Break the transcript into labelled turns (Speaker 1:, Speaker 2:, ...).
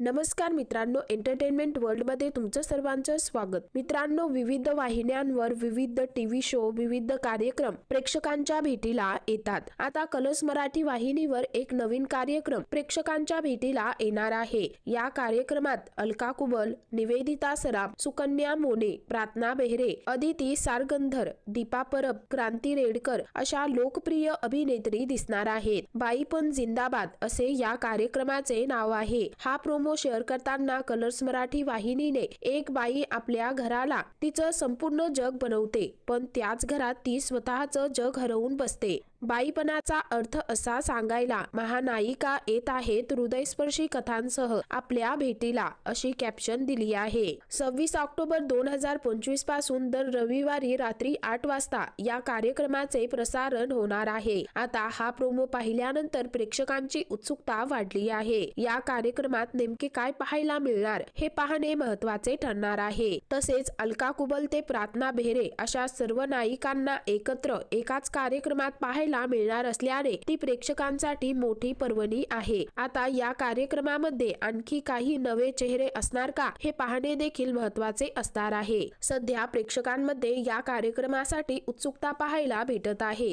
Speaker 1: नमस्कार मित्रांनो एंटरटेनमेंट वर्ल्डमध्ये तुमचं सर्वांचं स्वागत. मित्रांनो विविध वाहिन्यांवर विविध टी व्ही शो विविध कार्यक्रम प्रेक्षकांच्या भेटीला येतात. आता कलर्स मराठी वाहिनीवर एक नवीन कार्यक्रम प्रेक्षकांच्या भेटीला येणार आहे. या कार्यक्रमात अलका कुबल निवेदिता सराफ सुकन्या मोने प्रार्थना बेहरे अदिती सारगंधर दीपा परब क्रांती रेडकर अशा लोकप्रिय अभिनेत्री दिसणार आहेत. बाई पण जिंदाबाद असे या कार्यक्रमाचे नाव आहे. हा प्रोमो शेअर करताना कलर्स मराठी वाहिनीने एक बाई आपल्या घराला तिचं संपूर्ण जग बनवते. पण त्याच घरात ती स्वतःच जग हरवून बसते. बाईपणाचा अर्थ असा सांगायला महानायिका येत आहेत हृदयस्पर्शी कथांसह आपल्या भेटीला अशी कॅप्शन दिली आहे. सव्वीस ऑक्टोबर दोन हजार पंचवीसपासून दर रविवारी रात्री आठ वाजता या कार्यक्रमाचे प्रसारण होणार आहे. आता हा प्रोमो पाहिल्यानंतर प्रेक्षकांची उत्सुकता वाढली आहे. या कार्यक्रमात नेमके काय पाहायला मिळणार हे पाहणे महत्त्वाचे ठरणार आहे. तसेच अलका कुबल ते प्रार्थना बेहरे अशा सर्व नायिकांना एकत्र एकाच कार्यक्रमात पाहायला मिळणार असल्याने ती प्रेक्षकांसाठी मोठी पर्वणी आहे. आता या कार्यक्रमामध्ये आणखी काही नवे चेहरे असणार का हे पाहणे देखील महत्त्वाचे असणार आहे. सध्या प्रेक्षकांमध्ये या कार्यक्रमासाठी उत्सुकता पाहायला भेटत आहे.